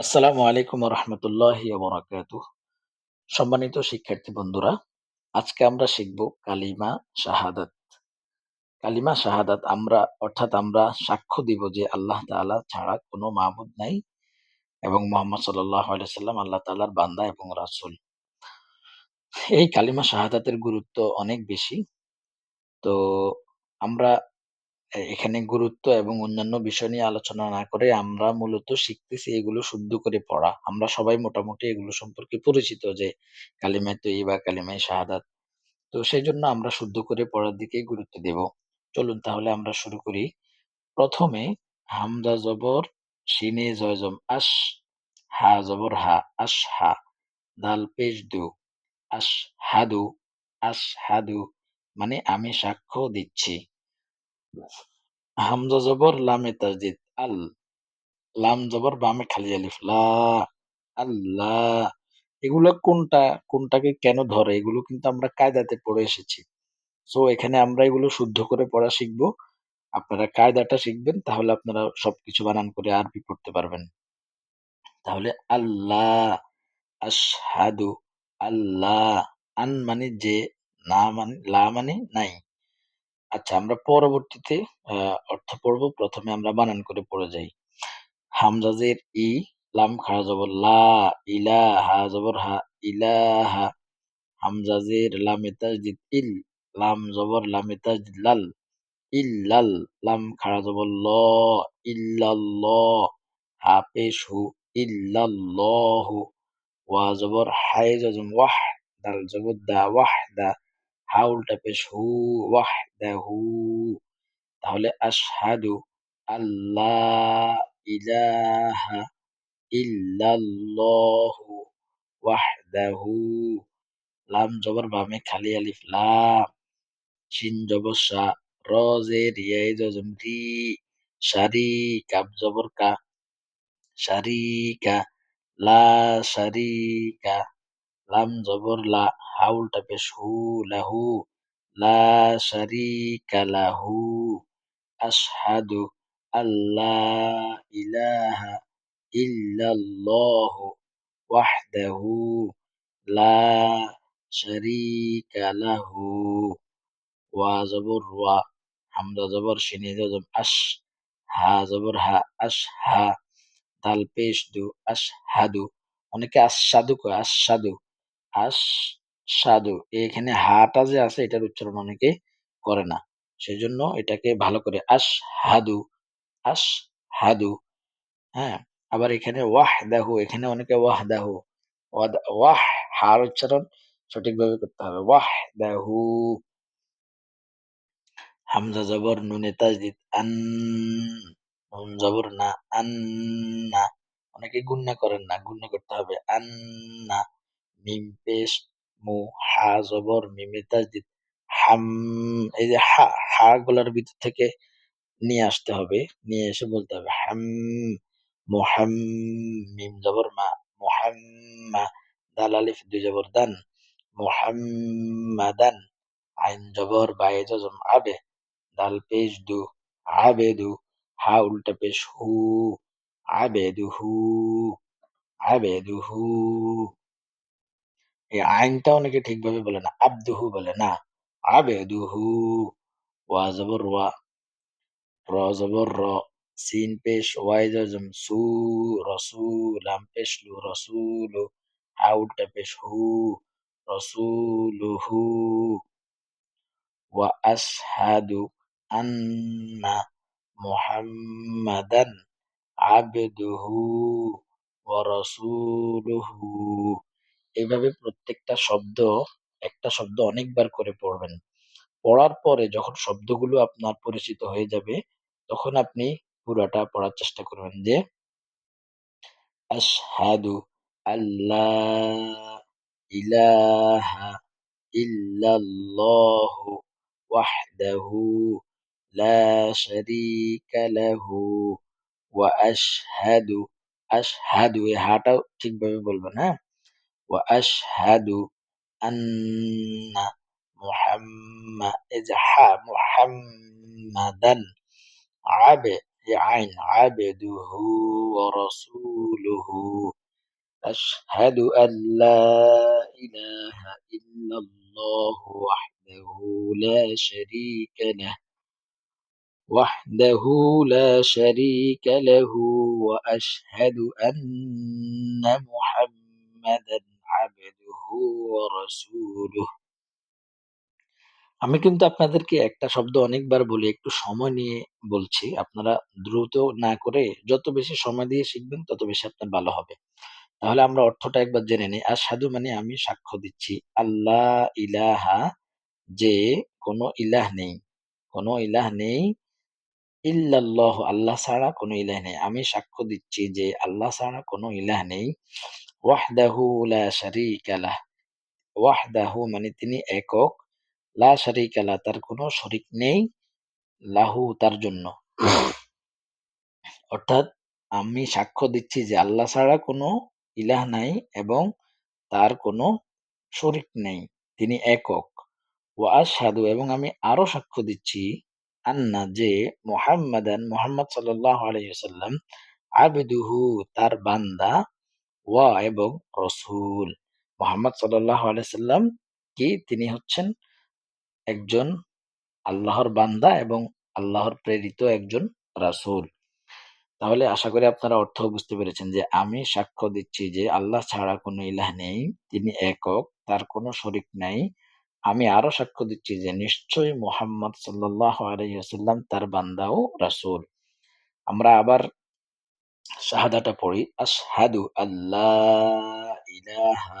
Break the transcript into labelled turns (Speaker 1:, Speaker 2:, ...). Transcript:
Speaker 1: আসসালামু আলাইকুম রহমতুল্লাহি বরাকাতুহ সম্মানিত শিক্ষার্থী বন্ধুরা, আজকে আমরা শিখব কালিমা শাহাদাত। কালিমা শাহাদাত আমরা, অর্থাৎ আমরা সাক্ষ্য দিব যে আল্লাহ তাআলা ছাড়া কোনো মাবুদ নাই এবং মোহাম্মদ সাল্লাহ সাল্লাম আল্লাহ তাআলার বান্দা এবং রাসূল। এই কালিমা শাহাদাতের গুরুত্ব অনেক বেশি। তো আমরা এখানে গুরুত্ব এবং অন্যান্য বিষয় নিয়ে আলোচনা না করে আমরা মূলত শিখতেছি এগুলো শুদ্ধ করে পড়া। আমরা সবাই মোটামুটি এগুলো সম্পর্কে পরিচিত যে কালিমায়ে তৈয়বা, কালিমায়ে শাহাদাত। তো সেজন্য আমরা শুদ্ধ করে পড়ার দিকেই গুরুত্ব দেব। চলুন তাহলে আমরা শুরু করি। প্রথমে হামজা জবর, শিনে জয়জম আস, হা জবর হা, আশহা, দাল পেশ দু, আশহাদু, আশহাদু মানে আমি সাক্ষ্য দিচ্ছি। হামজা জবর, লামে আল, লাম জবর, বামে খালি আলিফ, লা আল্লাহ এগুলো কোনটা, কোনটাকে কেন ধরে? এগুলো কিন্তু আমরা কায়দাতে পড়ে এসেছি। সো এখানে আমরা এগুলো শুদ্ধ করে পড়া শিখব। আপনারা কায়দাটা শিখবেন, তাহলে আপনারা সবকিছু বানান করে আরবি পড়তে পারবেন। তাহলে আল্লাহ আশহাদু আল্লাহ আন মানে যে, না মানে লা মানে নাই। আচ্ছা আমরা পরবর্তীতে অর্থ পড়ব। প্রথমে আমরা বানান করে পড়ে যাই। হামজাজের ই, লাম খাড়া জবর লা ইলা হা জবর হা ইলা হা হামজাজের লামে তাজদিদ ইল, লাম জবর লামে তাজদিদ লাল। ইল্লাল, লাম খাড়া জবর ল, ইল্লাল্লাহ। হা পেশ হু, ইল্লাল্লাহু। ওয়া জবর হাই জজম ওয়াহ দাল জবর দা ওয়াহ দা হা উল্টা পেশ হু, ওয়াহ দা তাহলে আশহাদু আল্লাহ ইলাহা ইল্লাল্লাহু ওয়াহদাহু লাম জবর বামে খালি আলিফ লাম শিন জবর সা র জের ইয়াই জজম রি শারি কাব জবর কা শারিকা লা শারিকা লাম জবর লা হাউলটা পেশ হু লাহু লাহু, আশহাদু আল্লাহ ইল্লাল্লাহু ওয়াহদাহু লাহু। ওয়া জবর ওয়া, হামজা জবর শিনে জজম আশ হা জবর, হা আশ হা দাল পেশ দু, আশ হাদু অনেকে আশাদু কয় আশাদু আশ সাধু এখানে হাটা যে আছে, এটার উচ্চারণ অনেকে করে না। সেজন্য এটাকে ভালো করে আশ হাদু আশ হাদু হ্যাঁ? আবার এখানে ওয়াহ দাহু এখানে অনেকে ওয়াহ দাহু ওয়াহ, হার উচ্চারণ সঠিকভাবে করতে হবে। ওয়াহ দাহু হামজা জবর নুনে তাজদিদ আন, নুন জবর না আন্না অনেকে গুন্না করেন না, গুন্না করতে হবে আন্না মিম পেশ মু হা জবর মিমে হাম, এই যে হা হা গুলার ভিতর থেকে নিয়ে আসতে হবে, নিয়ে এসে বলতে হবে, হাম, মোহাম, মিম জবর মা মোহাম্মা দাল আলিফ, দুই জবর দান মোহাম্মাদান আইন জবর, বায়ে জজম, আবে, দাল পেশ দু আবেদু হা উল্টা পেশ হু আবেদুহু আবেদুহু এই আইনটা অনেকে ঠিকভাবে বলে না। আব্দুহু বলে না। আবেদুহু ওয়া জবর ওয়া র জবর র সিন পেশ ওয়াই জজম সু, রসুল লাম পেশ লু রসুলু হা উল্টা পেশ হু রসুলুহু, ওয়া আশহাদু আন্না মুহাম্মাদান আবদুহু ওয়া রাসূলুহু। এইভাবে প্রত্যেকটা শব্দ, একটা শব্দ অনেকবার করে পড়বেন। পড়ার পরে যখন শব্দগুলো আপনার পরিচিত হয়ে যাবে, তখন আপনি পুরাটা পড়ার চেষ্টা করবেন যে, আশহাদু আল্লাহ ইলাহা ইল্লাল্লাহু ওয়াহদাহু লা শারীকা লাহু ওয়া আশহাদু আশহাদু, এই হাটাও ঠিকভাবে বলবেন হ্যাঁ? وأشهد أن محمدا عبد عين عبده ورسوله. أشهد أن لا إله إلا الله وحده لا شريك له. وحده لا شريك له. وأشهد أن محمدا ورسوله আমি কিন্তু আপনাদেরকে একটা শব্দ অনেকবার বলি, একটু সময় নিয়ে বলছি। আপনারা দ্রুত না করে যত বেশি সময় দিয়ে শিখবেন তত বেশি আপনার ভালো হবে। তাহলে আমরা অর্থটা একবার জেনে নিই। আশহাদু মানে আমি সাক্ষ্য দিচ্ছি। আল্লাহ ইলাহা যে কোনো ইলাহ নেই। কোনো ইলাহ নেই। ইল্লাল্লাহু আল্লাহ ছাড়া কোনো ইলাহ নেই। আমি সাক্ষ্য দিচ্ছি যে আল্লাহ ছাড়া কোনো ইলাহ নেই। ওয়াহদাহু লা শারীকা লাহ। ওয়াহদাহু মানে তিনি একক। লা শারীকা লাহ তার কোনো শরীক নেই। লাহু তার জন্য। অর্থাৎ আমি সাক্ষ্য দিচ্ছি যে আল্লাহ ছাড়া কোনো ইলাহ নাই এবং তার কোনো শরীক নেই। তিনি একক। ওয়া আশহাদু, এবং আমি আরও সাক্ষ্য দিচ্ছি আন্না যে মুহাম্মাদান মুহাম্মদ সাল্লাল্লাহু আলাইহি ওয়াসাল্লাম আবদুহু, তার বান্দা, ওয়া এবং রসুল মুহাম্মদ সাল্লাম কি? তিনি হচ্ছেন একজন আল্লাহর বান্দা এবং আল্লাহর প্রেরিত একজন রাসূল। তাহলে আশা করি আপনারা অর্থ বুঝতে পেরেছেন যে আমি সাক্ষ্য দিচ্ছি যে আল্লাহ ছাড়া কোনো ইলাহ নেই, তিনি একক, তার কোনো শরিক নাই। আমি আরও সাক্ষ্য দিচ্ছি যে নিশ্চয়ই মোহাম্মদ আলাইসাল্লাম তার বান্দা ও রাসূল। আমরা আবার শাহাদাটা পড়ি, আশহাদু আল্লাহ ইলাহা